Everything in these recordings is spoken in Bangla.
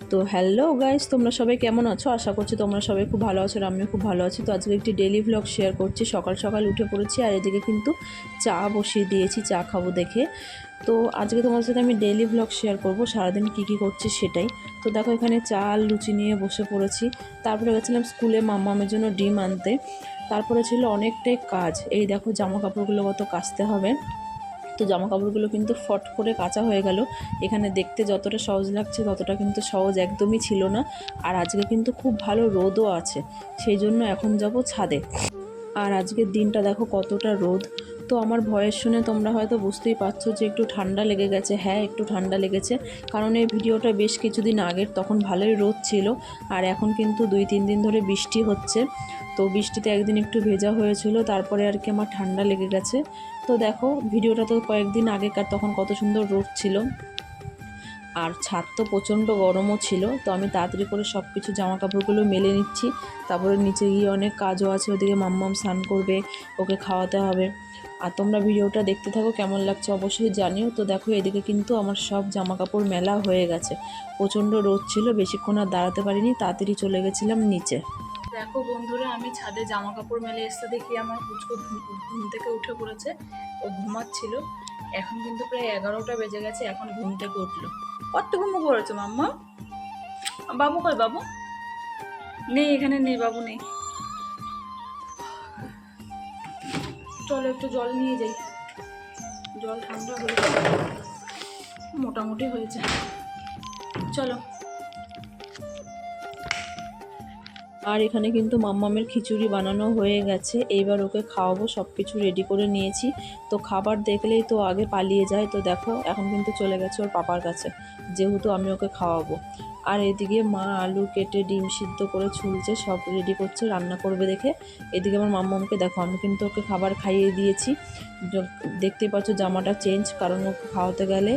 তো হ্যালো গাইস তোমরা সবাই কেমন আছো? আশা করছি তোমরা সবাই খুব ভালো আছো আমিও খুব ভালো আছি। তো আজকে একটি ডেলি ভ্লগ শেয়ার করছি। সকাল সকাল উঠে পড়েছি আর এদিকে কিন্তু চা বসিয়ে দিয়েছি, চা খাব দেখে। তো আজকে তোমার সাথে আমি ডেলি ভ্লগ শেয়ার করব, সারাদিন কী কী করছি সেটাই। তো দেখো এখানে চা আর লুচি নিয়ে বসে পড়েছি। তারপরে গেছিলাম স্কুলে মামামের জন্য ডিম আনতে। তারপরে ছিল অনেকটাই কাজ। এই দেখো জামা কাপড়গুলো কত কাচতে হবে। তো জামা কাপড়গুলো কিন্তু ফট করে কাঁচা হয়ে গেল। এখানে দেখতে যতটা সহজ লাগছে, ততটা কিন্তু সহজ একদমই ছিল না। আর আজকে কিন্তু খুব ভালো রোদও আছে, সেই জন্য এখন যাব ছাদে। আর আজকের দিনটা দেখো কতটা রোদ। তো আমার ভয়েস শুনে তোমরা হয়তো বুঝতেই পারছ যে একটু ঠান্ডা লেগে গেছে। হ্যাঁ একটু ঠান্ডা লেগেছে। কারণ এই ভিডিওটা বেশ কিছুদিন আগের, তখন ভালোই রোদ ছিল। আর এখন কিন্তু দুই, তিন দিন ধরে বৃষ্টি হচ্ছে। তো বৃষ্টিতে একদিন একটু ভেজা হয়েছিল, তারপরে আর কি আমার ঠান্ডা লেগে গেছে। তো দেখো, ভিডিওটা তো কয়েকদিন আগেকার, তখন কত সুন্দর রোদ ছিল। আর ছাদ তো প্রচণ্ড গরমও ছিল, তো আমি তাড়াতাড়ি করে সব কিছু জামা কাপড়গুলো মেলে নিচ্ছি। তারপরে নিচে গিয়ে অনেক কাজও আছে, ওদিকে মাম্মাম স্নান করবে, ওকে খাওয়াতে হবে। আর তোমরা ভিডিওটা দেখতে থাকো, কেমন লাগছে অবশ্যই জানিও। তো দেখো, এদিকে কিন্তু আমার সব জামা কাপড় মেলা হয়ে গেছে। প্রচণ্ড রোদ ছিল, বেশিক্ষণ আর দাঁড়াতে পারিনি, তাড়াতাড়ি চলে গেছিলাম নিচে। দেখো বন্ধুরা, আমি ছাদে জামা কাপড় মেলে এসে দেখি আমার কুচকো ঘুম থেকে উঠে পড়েছে। ও ঘুমাচ্ছিল। এখন কিন্তু প্রায় এগারোটা বেজে গেছে, এখন ঘুম থেকে উঠল। কত ঘুমো করেছ মাম্মা? বাবু কয় বাবু? নেই, এখানে নেই, বাবু নেই। চলো একটু জল নিয়ে যাই। জল ঠান্ডা হয়েছে, মোটামুটি হয়েছে। চলো। আর এখানে কিন্তু মাম্মামের খিচুড়ি বানানো হয়ে গেছে। এইবার ওকে খাওয়াবো সব কিছু রেডি করে নিয়েছি। তো খাবার দেখলেই তো আগে পালিয়ে যায়। তো দেখো, এখন কিন্তু চলে গেছে ওর পাপার কাছে, যেহেতু আমি ওকে খাওয়াবো। আর এদিকে মা আলু কেটে ডিম সিদ্ধ করে ছুলছে, সব রেডি করছে, রান্না করবে দেখে। এদিকে আমার মাম্মামকে দেখো, আমি কিন্তু ওকে খাবার খাইয়ে দিয়েছি। দেখতেই পাচ্ছ জামাটা চেঞ্জ কারণ ওকে খাওয়াতে গেলে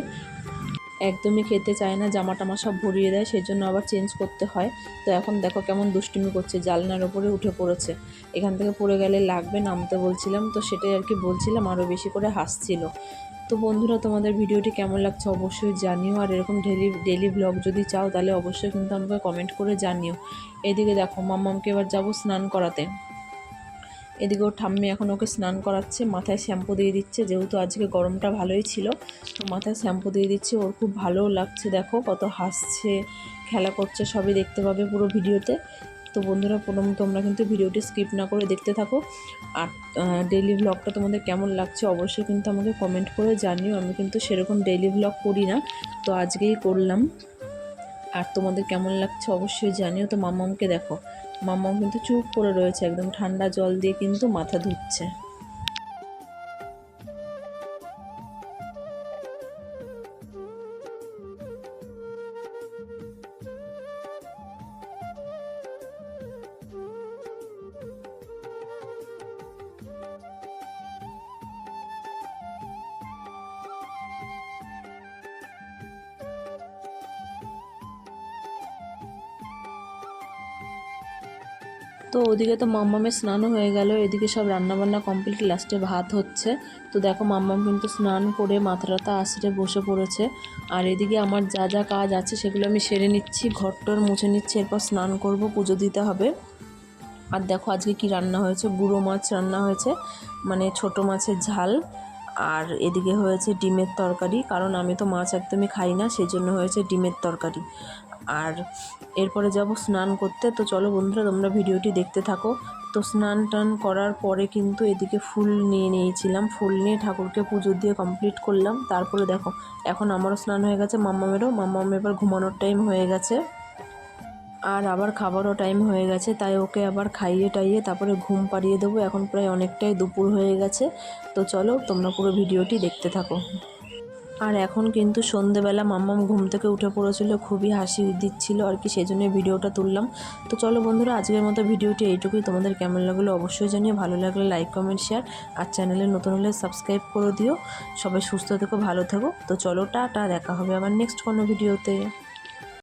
একদমই খেতে চায় না জামা টামা সব ভরিয়ে দেয় সেই জন্য আবার চেঞ্জ করতে হয়। তো এখন দেখো কেমন দুষ্টুমি করছে, জালনার ওপরে উঠে পড়েছে। এখান থেকে পড়ে গেলে লাগবে নামতে বলছিলাম, তো সেটাই আর কি বলছিলাম আরও বেশি করে হাসছিল। তো বন্ধুরা, তোমাদের ভিডিওটি কেমন লাগছে অবশ্যই জানিও, আর এরকম ডেলি ডেলি ব্লগ যদি চাও, তাহলে অবশ্যই কিন্তু আমাকে কমেন্ট করে জানিও। এদিকে দেখো, মাম্মামকে এবার যাব স্নান করাতে। এদিকে ওর ঠাম্মি এখন ওকে স্নান করাচ্ছে, মাথায় শ্যাম্পু দিয়ে দিচ্ছে, যেহেতু আজকে গরমটা ভালোই ছিল, তো মাথায় শ্যাম্পু দিয়ে দিচ্ছে, ওর খুব ভালোও লাগছে, দেখো কত হাসছে, খেলা করছে, সবই দেখতে পাবে পুরো ভিডিওতে। তো বন্ধুরা, প্রথম তোমরা কিন্তু ভিডিওটি স্কিপ না করে দেখতে থাকো। আর ডেইলি ব্লগটা তোমাদের কেমন লাগছে অবশ্যই কিন্তু আমাকে কমেন্ট করে জানিও, আমি কিন্তু সেরকম ডেইলি ব্লগ করি না, তো আজকেই করলাম। আর তোমাদের কেমন লাগছে অবশ্যই জানিও, তো মামামকে দেখো। মামাম কিন্তু চুপ করে রয়েছে একদম ঠান্ডা জল দিয়ে কিন্তু মাথা ধুচ্ছে। তো ওদিকে তো মাম্মামের স্নানও হয়ে গেল, এদিকে সব রান্নাবান্না কমপ্লিট লাস্টে ভাত হচ্ছে। তো দেখো মাম্মাম কিন্তু স্নান করে মাথা টাথা আশ্রে বসে পড়েছে। আর এদিকে আমার যা যা কাজ আছে সেগুলো আমি সেরে নিচ্ছি, ঘরটর মুছে নিচ্ছি, এরপর স্নান করব, পুজো দিতে হবে। আর দেখো আজকে কি রান্না হয়েছে, গুঁড়ো মাছ রান্না হয়েছে মানে ছোট মাছের ঝাল। আর এদিকে হয়েছে ডিমের তরকারি, কারণ আমি তো মাছ একদমই খাই না, সেই জন্য হয়েছে ডিমের তরকারি। আর এরপরে যাব স্নান করতে। তো চলো বন্ধুরা, তোমরা ভিডিওটি দেখতে থাকো। তো স্নান টান করার পরে কিন্তু এদিকে ফুল নিয়ে নিয়েছিলাম। ফুল নিয়ে ঠাকুরকে পুজো দিয়ে কমপ্লিট করলাম। তারপরে দেখো, এখন আমারও স্নান হয়ে গেছে, মাম্মামেরও। মাম্মাম এবার ঘুমানোর টাইম হয়ে গেছে। আর আবার খাবারও টাইম হয়ে গেছে, তাই ওকে আবার খাইয়ে টাইয়ে তারপরে ঘুম পাড়িয়ে দেবো। এখন প্রায় অনেকটাই দুপুর হয়ে গেছে। তো চলো, তোমরা পুরো ভিডিওটি দেখতে থাকো। আর এখন কিন্তু সন্ধেবেলা মাম্মাম ঘুম থেকে উঠে পড়েছিল, খুবই হাসি দিচ্ছিল আর কি সেই জন্য ভিডিওটা তুললাম। তো চলো বন্ধুরা, আজকের মতো ভিডিওটি এইটুকুই। তোমাদের কেমন লাগল অবশ্যই জানিয়ে ভালো লাগলে লাইক কমেন্ট শেয়ার আর চ্যানেলে নতুন হলে সাবস্ক্রাইব করে দিও। সবাই সুস্থ থেকো, ভালো থেকো। তো চলো, টাটা। দেখা হবে আবার নেক্সট কোনো ভিডিওতে